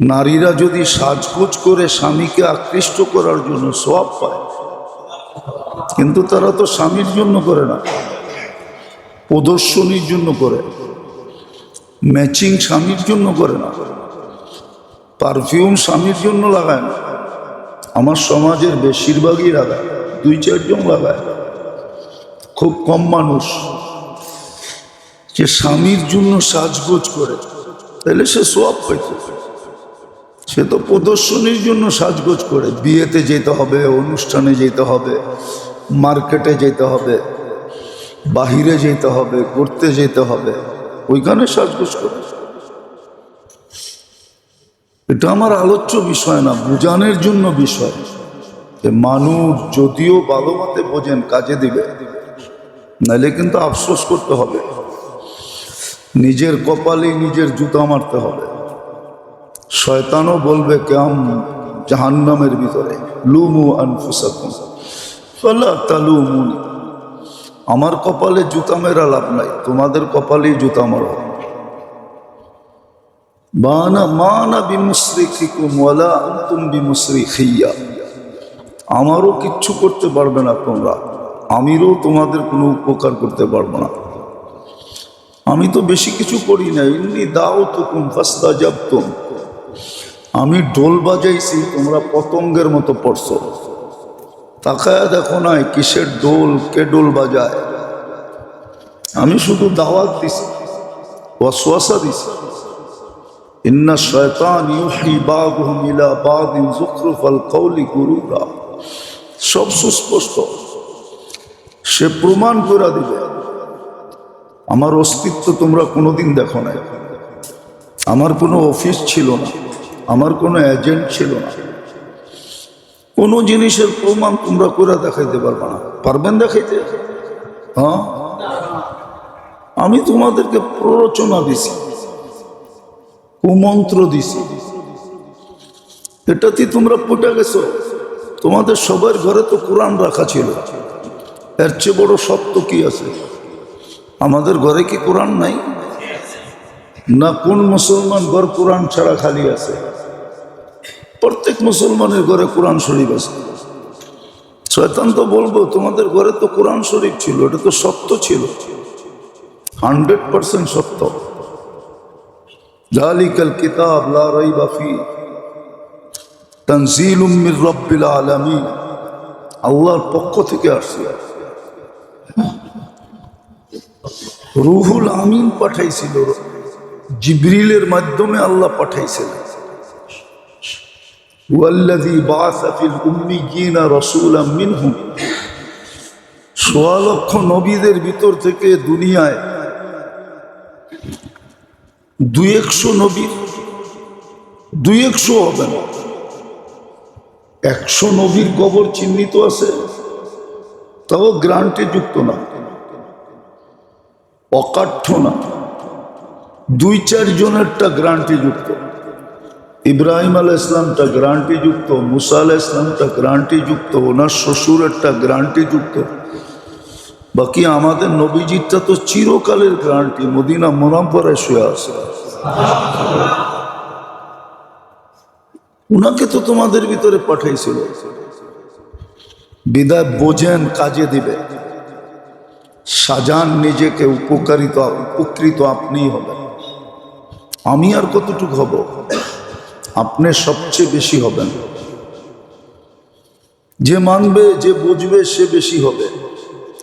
নারীরা যদি সাজগোজ করে স্বামীকে আকৃষ্ট করার জন্য সব পায়, কিন্তু তারা তো স্বামীর জন্য করে না, প্রদর্শনীর জন্য করে, ম্যাচিং স্বামীর জন্য করে না, পারফিউম স্বামীর জন্য লাগায় না, আমার সমাজের বেশিরভাগই লাগায়, দুই চারজন লাগায়। খুব কম মানুষ যে স্বামীর জন্য সাজগোজ করে, তাহলে সে সব পাইতে সে তো প্রদর্শনীর জন্য সাজগোজ করে। বিয়েতে যেতে হবে, অনুষ্ঠানে যেতে হবে, মার্কেটে যেতে হবে, বাহিরে যেতে হবে, ঘুরতে যেতে হবে, ওইখানে সাজগোজ করে। এটা আমার আলোচ্য বিষয় না, বোঝানোর জন্য বিষয়। যে মানুষ যদিও ভালো মতে বোঝেন কাজে দিবে, নাহলে কিন্তু আফসোস করতে হবে। নিজের কপালে নিজের জুতা মারতে হবে। শয়তানও বলবে কেম জাহান্নামের ভিতরে, লুমু আনফুসাকুম আমার কপালে জুতা মেরা লাভ নাই, তোমাদের কপালেই জুতা মারো। আমারও কিচ্ছু করতে পারবে না তোমরা, আমিরও তোমাদের কোনো উপকার করতে পারব না। আমি তো বেশি কিছু করি না এমনি দাও তুকুম ফাস্তা জাবতুম আমি ঢোল বাজাইছি, তোমরা পতঙ্গের মতো পড়ছো। তাকায় দেখো নাই, কিসের ডোল কে ডোল বাজায়? আমি শুধু দাওয়াত দিছি, ওয়াসওয়াসা দিছি। ইন্না শয়তান ইউহি বাগুহুম ইলা বাদিন যুখরুফাল কওলি গুরুরা। সব সুস্পষ্ট। সে প্রমাণ করে দিবে, আমার অস্তিত্ব তোমরা কোনোদিন দেখো নাই। আমার কোনো অফিস ছিল না। আমার কোনো এজেন্ট ছিল না। কোনো জিনিসের প্রমাণ তোমরা করে দেখাইতে পারবে না। পারবেন দেখাইতে? হ্যাঁ? আমি তোমাদেরকে প্ররোচনা দিছি। কুমন্ত্র দিছি। এটাতে তোমরা পটে গেছো? তোমাদের সবার ঘরে তো কোরআন রাখা ছিল। এর চেয়ে বড় সত্য কি আছে? আমাদের ঘরে কি কোরআন নাই? না কোন মুসলমান ঘর কোরআন ছাড়া খালি আছে? প্রত্যেক মুসলমানের ঘরে কোরআন শরীফ আছে। শয়তান তো বলব, তোমাদের ঘরে তো কোরআন শরীফ ছিল, এটা তো সত্য ছিল। হান্ড্রেড পার্সেন্ট সত্য। জালিকাল কিতাব লা রাইবা ফি। তানজিলুম মির রব্বিল আলামিন। আল্লাহর পক্ষ থেকে আসছে। রুহুল আমিন পাঠাইছিল। জিবরিলের মাধ্যমে আল্লাহ পাঠাইছিলেন। ওয়াল্লাযী বাআসা ফিল উম্মিয়িনা রাসূলাম মিনহুম। সোয়া নবীদের ভিতর থেকে দুনিয়ায় দুই একশো নবী দুই একশো হবে না একশো নবীর কবর চিহ্নিত আছে, তাও গ্রান্টে যুক্ত না, অকাঠ্য না দুই চার জনেরটা গ্রান্টে যুক্ত। ইব্রাহিম আল ইসলামটা গ্রান্টে যুক্ত, মুসা আল ইসলামটা গ্রান্টে যুক্ত, ওনার শ্বশুরেরটা গ্রান্টে যুক্ত। বাকি আমাদের নবীজিরটা তো চিরকালের গ্রান্টি, মদিনা মোনাম্পরায় শুয়ে আছে। উনাকে তো তোমাদের ভিতরে পাঠাইছিল। বিদায় বোঝেন কাজে দিবে। সাজান নিজেকে উপকারিত, উপকৃত আপনিই হবেন। আমি আর কতটুকু হব? আপনি সবচেয়ে বেশি হবেন। যে মানবে, যে বুঝবে, সে বেশি হবে।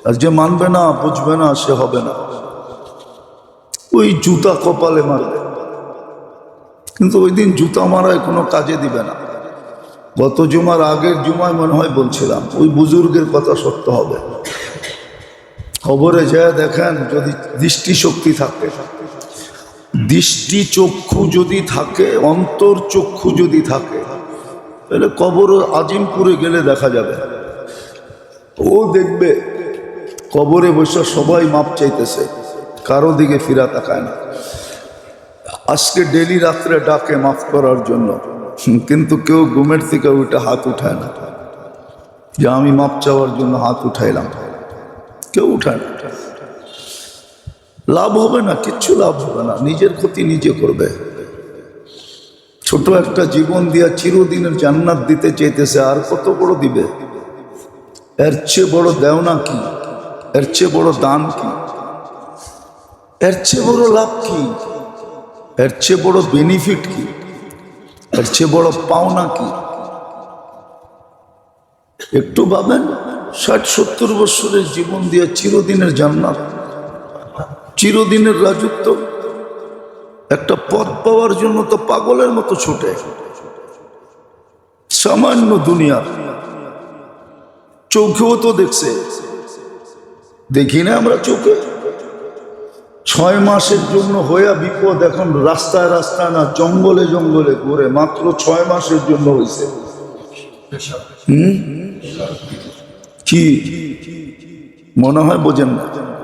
আর যে মানবে না, বুঝবে না, সে হবে না। ওই জুতা কপালে মারবে। কিন্তু ওই দিন জুতা মারায় কোনো কাজে দিবে না। গত জুমার আগের জুমায় মনে হয় বলছিলাম, ওই বুজুর্গের কথা সত্য হবে। খবরে যা দেখেন, যদি দৃষ্টিশক্তি থাকতে থাকে দৃষ্টি চক্ষু যদি থাকে, অন্তর চক্ষু যদি থাকে, তাহলে কবর আজিমপুরে গেলে দেখা যাবে। ও দেখবে, কবরে বসে সবাই মাপ চাইতেছে, কারও দিকে ফিরা তাকায় না। আজকে ডেলি রাত্রে ডাকে মাফ করার জন্য, কিন্তু কেউ ঘুমের থেকে ওইটা হাত উঠায় না। যে আমি মাপ চাওয়ার জন্য হাত উঠাইলাম, কেউ উঠায় না। লাভ হবে না, কিচ্ছু লাভ হবে না, নিজের ক্ষতি নিজে করবে। ছোট একটা জীবন দিয়া চিরদিনের জান্নাত দিতে চাইতেছে, আর কত বড় দিবে? এর চেয়ে বড় দেওনা কি? এর চেয়ে বড় দান কি? এর চেয়ে বড় লাভ কি? এর চেয়ে বড় বেনিফিট কি? এর চেয়ে বড় পাওনা কি? একটু ভাবেন, ষাট সত্তর বছরের জীবন দিয়ে চিরদিনের জান্নাত চিরদিনের রাজত্ব। একটা পদ পাওয়ার জন্য তো পাগলের মতো ছুটে। সামান্য দুনিয়া। চোখেও তো দেখছে। দেখি না আমরা চোখে। ছয় মাসের জন্য হইয়া বিপদ এখন রাস্তায় রাস্তায় না, জঙ্গলে জঙ্গলে ঘুরে। মাত্র ছয় মাসের জন্য হয়েছে কি? মনে হয় বোঝেন না।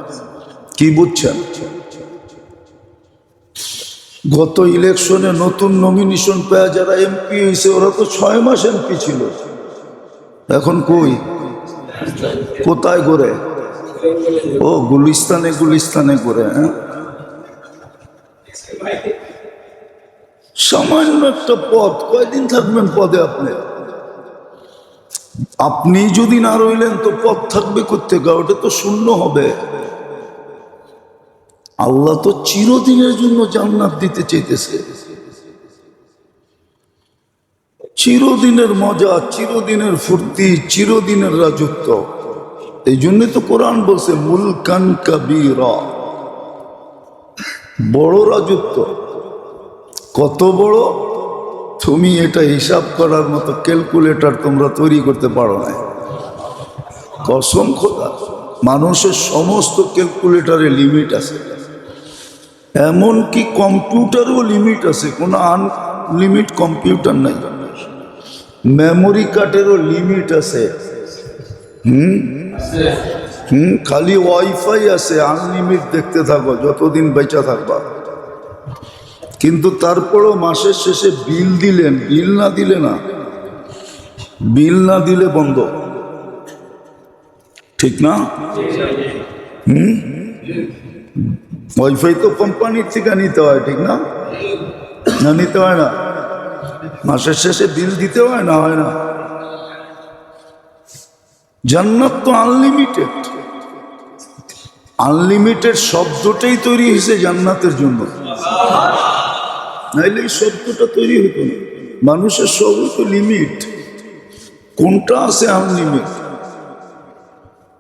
কি বুঝছেন? গত ইলেকশনে নতুন নমিনেশন পেয়ে যারা এমপি হয়েছে, ওরা তো ছয় মাস এমপি ছিল। এখন কই? কোথায় করে? ও, গুলিস্তানে গুলিস্তানে করে হ্যাঁ? সামান্য একটা পদ, কয়দিন থাকবেন পদে আপনি? আপনি যদি না রইলেন, তো পথ থাকবে কোথেকে ওটা তো শূন্য হবে। আল্লাহ তো চিরদিনের জন্য জান্নাত দিতে চাইতেছে। চিরদিনের মজা, চিরদিনের ফুর্তি, চিরদিনের রাজত্ব। এই জন্যই তো কোরআন বলছে, মুলকান কাবিরা। বড় রাজত্ব। কত বড়? তুমি এটা হিসাব করার মতো ক্যালকুলেটর তোমরা তৈরি করতে পারো না কসম খোদা, মানুষের সমস্ত ক্যালকুলেটরে লিমিট আছে। এমনকি কম্পিউটারও লিমিট আছে? কোনো আনলিমিট কম্পিউটার নাই। মেমোরি কার্ডেরও লিমিট আছে। হুম? হুম? খালি ওয়াইফাই আছে আনলিমিট দেখতে থাকো, যতদিন বেঁচা থাকবা। কিন্তু তারপরও মাসের শেষে বিল দিলেন বিল না দিলে না। বিল না দিলে বন্ধ। ঠিক না? হুম? ওয়াইফাই তো কোম্পানির থেকে নিতে হয়, ঠিক না? না, নিতে হয় না। মাসের শেষে বিল দিতে হয় না হয় না। জান্নাত তো আনলিমিটেড আনলিমিটেড শব্দটাই তৈরি হয়েছে জান্নাতের জন্য। নাইলে এই শব্দটা তৈরি হতো না। মানুষের সবই তো লিমিট কোনটা আছে আনলিমিট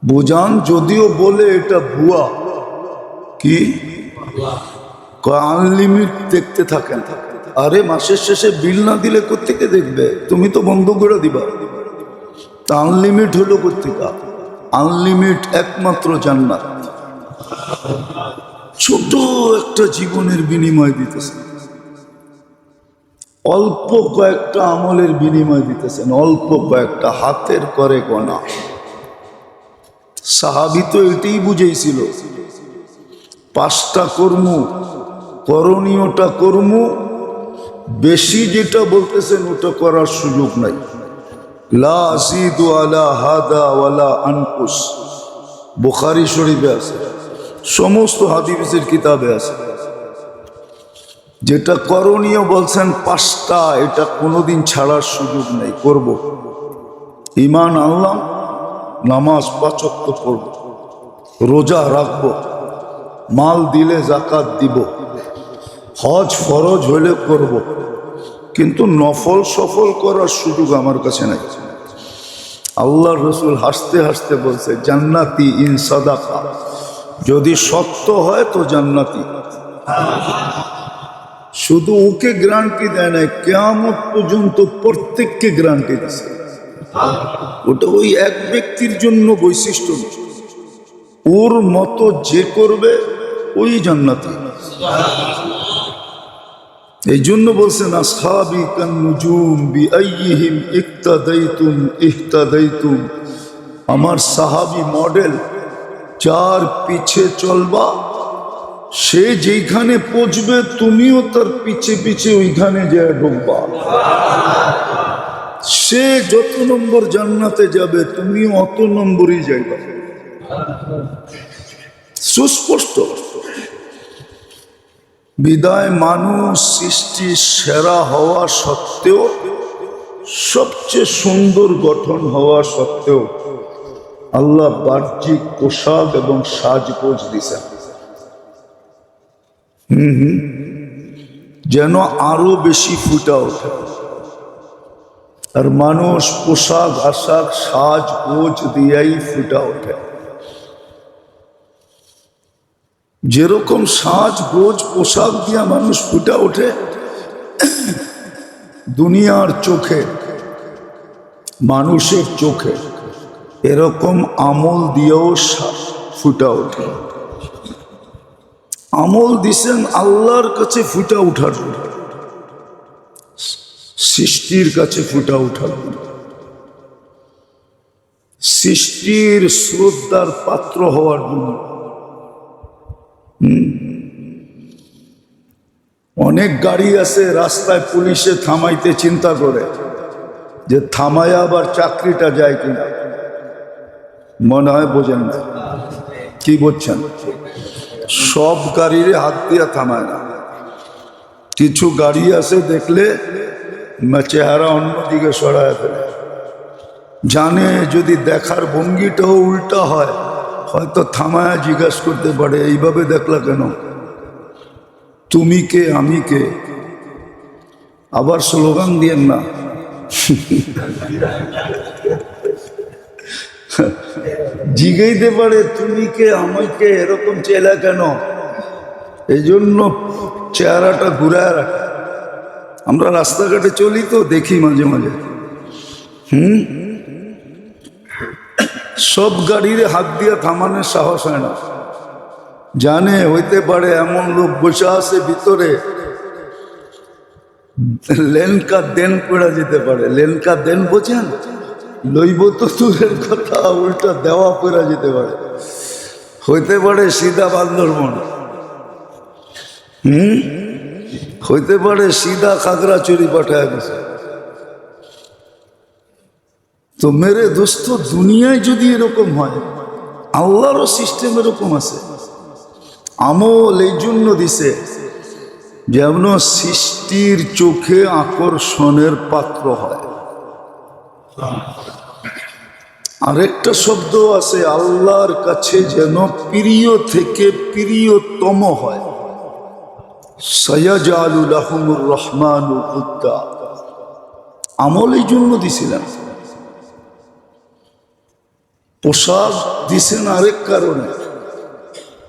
বোঝান, যদিও বলে এটা ভুয়া কি? আনলিমিট দেখতে থাকেন। আরে, মাসের শেষে বিল না দিলে কোথেকে দেখবে? তুমি তো বন্ধ করে দিবা। তা আনলিমিট হলো কোথেকা আনলিমিট একমাত্র জান্নাত। ছোট একটা জীবনের বিনিময় দিতেছে অল্প কয়েকটা আমলের বিনিময় দিতেছেন। অল্প কয়েকটা হাতের করে গোনা সাহাবি তো এটাই বুঝেছিল পাঁচটা কর্ম, করণীয়টা কর্ম, বেশি যেটা বলতেছেন ওটা করার সুযোগ নাই। আনকুস বুখারি শরীফে আছে, সমস্ত হাদিসের কিতাবে আছে। যেটা করণীয় বলছেন পাঁচটা, এটা কোনোদিন ছাড়ার সুযোগ নেই, করব। ইমান আনলাম, নামাজ পাচক্য পড়ব, রোজা রাখব। মাল দিলে জাকাত দিব। হজ, ফরজ হলে করব। কিন্তু নফল সফল করার সুযোগ আমার কাছে নাই। আল্লাহ রসুল হাসতে হাসতে বলছে, জান্নাতি ইন সাদাকা। যদি সত্য হয় তো জান্নাতি। শুধু ওকে গ্রান্টি দেয় না কেয়ামত পর্যন্ত প্রত্যেককে গ্রান্টি দিছে। ওটা ওই এক ব্যক্তির জন্য বৈশিষ্ট্য। ওর মতো যে করবে ওই জান্নাতি। এই জন্য বলছেন আমার সাহাবি মডেল, যার পিছে চলবা, সে যেখানে পৌঁছবে, তুমিও তার পিছে পিছে ওইখানে যায় ঢুকবা। সে যত নম্বর জান্নাতে যাবে, তুমিও অত নম্বরই যাইবা। সুস্পষ্ট। বিদায় মানুষ সৃষ্টির সেরা হওয়া সত্ত্বেও, সবচেয়ে সুন্দর গঠন হওয়া সত্ত্বেও আল্লাহ বাহ্যিক পোশাক এবং সাজগোজ দিছেন। হুম হুম। যেন আরও বেশি ফুটা ওঠে। আর মানুষ পোশাক, আশাক সাজ গোজ দিয়াই ফুটা ওঠে। যেরকম সাজ, গোজ, পোশাক দিয়া মানুষ ফুটা ওঠে, দুনিয়ার চোখে, মানুষের চোখে, এরকম আমল দিয়েও ফুটা ওঠে। আমল দিছেন আল্লাহর কাছে ফুটা উঠার সৃষ্টির কাছে ফুটা উঠার সৃষ্টির শ্রদ্ধার পাত্র হওয়ার জন্য। অনেক গাড়ি আছে রাস্তায় পুলিশে থামাইতে চিন্তা করে যে থামায় আবার চাকরিটা যায় কিনা। মনে হয় বোঝেন না। কি বলছেন? সব গাড়ির হাত দিয়া থামায় না। কিছু গাড়ি আছে দেখলে চেহারা অন্যদিকে সরায় ফেলে। জানে যদি দেখার ভঙ্গিটাও উল্টা হয়। হয়তো থামায়া জিজ্ঞাস করতে পারে, এইভাবে দেখলা কেন? তুমি কে, আমি কে? আবার স্লোগান দিয়েন না। জিগাইতে পারে, তুমি কে আমাকে এরকম চেলা কেন? এই জন্য চেহারাটা ঘুরায় রাখে। আমরা রাস্তাঘাটে চলি তো, দেখি মাঝে মাঝে। হুম? সব গাড়ির হাত দিয়ে থামানোর সাহস হয় না। জানে, হইতে পারে এমন লোক বসে আছে ভিতরে। লেনকা দেন পড়া যেতে পারে। লেনকা দেন বোঝেন? লইব তো দূরের কথা, উল্টা দেওয়া পড়া যেতে পারে। হইতে পারে সিধা বান্দরবন। হুম? হইতে পারে সিধা খাগড়াচুরি পাঠায় গেছে। তো মেরে দোস্ত, দুনিয়ায় যদি এরকম হয় আল্লাহরও সিস্টেম এরকম আছে। আমল এই জন্য দিছে যেমন সৃষ্টির চোখে আকর্ষণের পাত্র হয়। আরেকটা শব্দ আছে, আল্লাহর কাছে যেন প্রিয় থেকে প্রিয়তম হয়। সয়াজালুল আহমুর রহমান আমল এই জন্য দিছিলেন পোশাক দিছেন আরেক কারণে।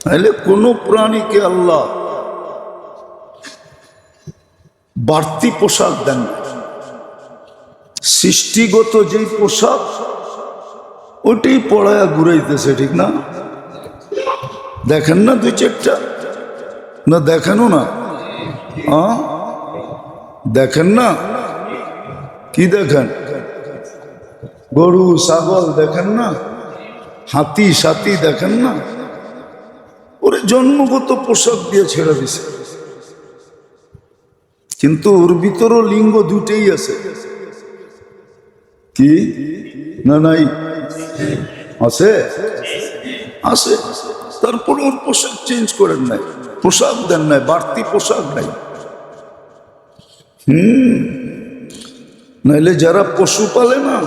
তাহলে কোনো প্রাণীকে আল্লাহ বাড়তি পোশাক দেন সৃষ্টিগত যেই পোশাক, ওটাই পড়ায়া ঘুরাইতেছে, ঠিক না? দেখেন না দুই চারটা? না দেখেনও না? দেখেন না? কি দেখেন? গরু, ছাগল, দেখেন না? হাতি সাথী দেখেন না? ওরে জন্মগত পোশাক দিয়ে ছেড়ে দিছে। কিন্তু ওর ভিতরও লিঙ্গ দুটেই আছে। কি? না নাই? আছে? আছে। তারপর ওর পোশাক চেঞ্জ করেন নাই। পোশাক দেন নাই, বাড়তি পোশাক নাই। হুম। নাইলে যারা পশু পালে না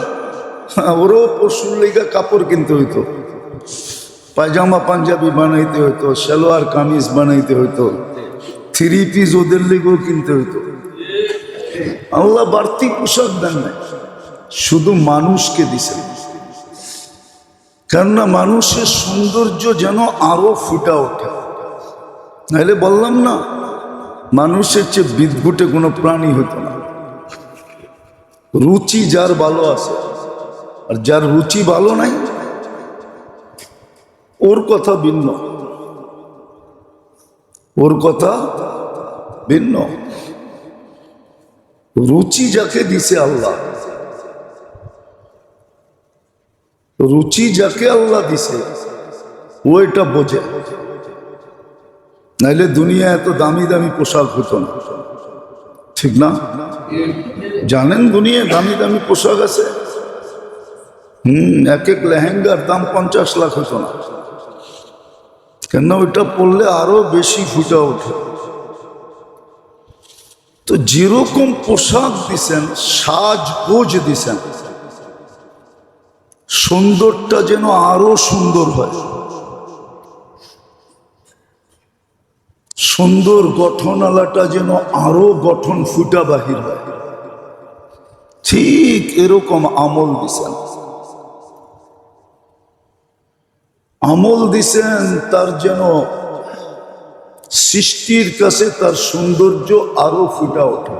ওরও পশুর লেগা কাপড় কিনতে হইতো। পায়জামা, পাঞ্জাবি বানাইতে হইতো, সালোয়ার, কামিজ বানাইতে হইতো, থ্রি পিস ওদের লেগেও কিনতে হইতো। আল্লাহ বাড়তি পোশাক দেন নাই, শুধু মানুষকে দিছেন কেননা মানুষের সৌন্দর্য যেন আরও ফুটা ওঠে। নাহলে বললাম না, মানুষের চেয়ে বিদ্ভুটে কোনো প্রাণী হতো না। রুচি যার ভালো আছে। আর যার রুচি ভালো নাই, ওর কথা ভিন্ন। ওর কথা ভিন্ন। রুচি যাকে দিছে আল্লাহ, রুচি যাকে আল্লাহ দিছে, ও এটা বোঝে। নাইলে দুনিয়া এত দামি দামি পোশাক হতো না। ঠিক না? জানেন দুনিয়ায় দামি দামি পোশাক আছে? হুম, এক এক লেহেঙ্গার দাম পঞ্চাশ লাখ হতো না। কেন ওইটা পড়লে আরও বেশি ফুটা ওঠে। তো যেরকম পোশাক দিছেন সাজ গোজ দিছেন, সুন্দরটা যেন আরও সুন্দর হয়। সুন্দর গঠনওয়ালাটা যেন আরও গঠন ফুটা বাহির হয়। ঠিক এরকম আমল দিছেন। আমল দিছেন, তার যেন সৃষ্টির কাছে তার সৌন্দর্য আরও ফুটা ওঠে।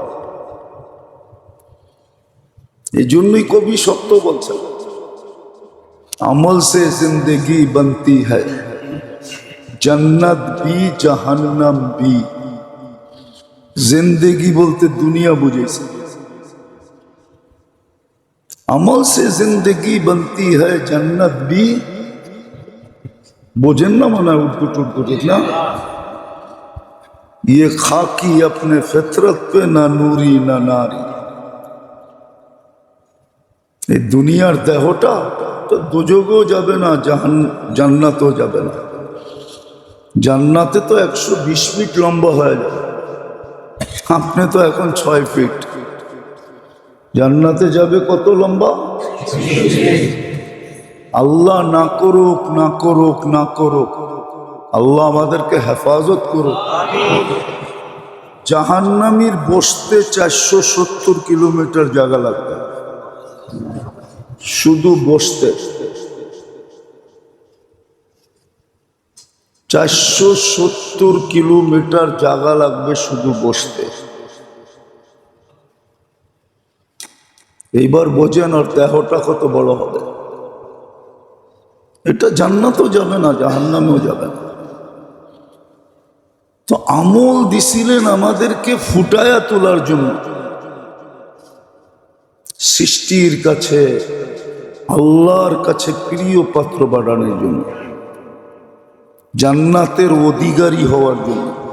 এই জন্যই কবি সত্য বলছেন, আমল সে জিন্দগি বনতি হয় জন্নত বি জাহান্নাম বি জিন্দগি বলতে দুনিয়া বুঝেছে। আমল সে জিন্দগি বনতি হয় জন্নত বি বোঝেন না মনে হয় উঠকু টুর্দু ঠিক না? ইয়ে খাকি আপনি ফেতরত পে না নুরি, না নারী। এই দুনিয়ার দেহটা তো দুযোগও যাবে না, জাহান, জান্নাতও যাবে না। জান্নাতে তো একশো বিশ ফিট লম্বা হয়ে যাবে। আপনি তো এখন ছয় ফিট। জান্নাতে যাবে কত লম্বা? আল্লাহ না করুক না করুক না করুক। আল্লাহ আমাদেরকে হেফাজত করুক। জাহান্নামির বসতে চারশো সত্তর কিলোমিটার জায়গা লাগবে। শুধু বসতে। চারশো সত্তর কিলোমিটার জায়গা লাগবে শুধু বসতে। এইবার বোঝেন ওর দেহটা কত বড় হবে। এটা জান্নাতও যাবে না, জাহান্নামেও যাবে না। তো আমল দিছিলেন আমাদেরকে ফুটায়া তোলার জন্য। সৃষ্টির কাছে, আল্লাহর কাছে প্রিয় পাত্র বাড়ানোর জন্য। জান্নাতের অধিকারী হওয়ার জন্য।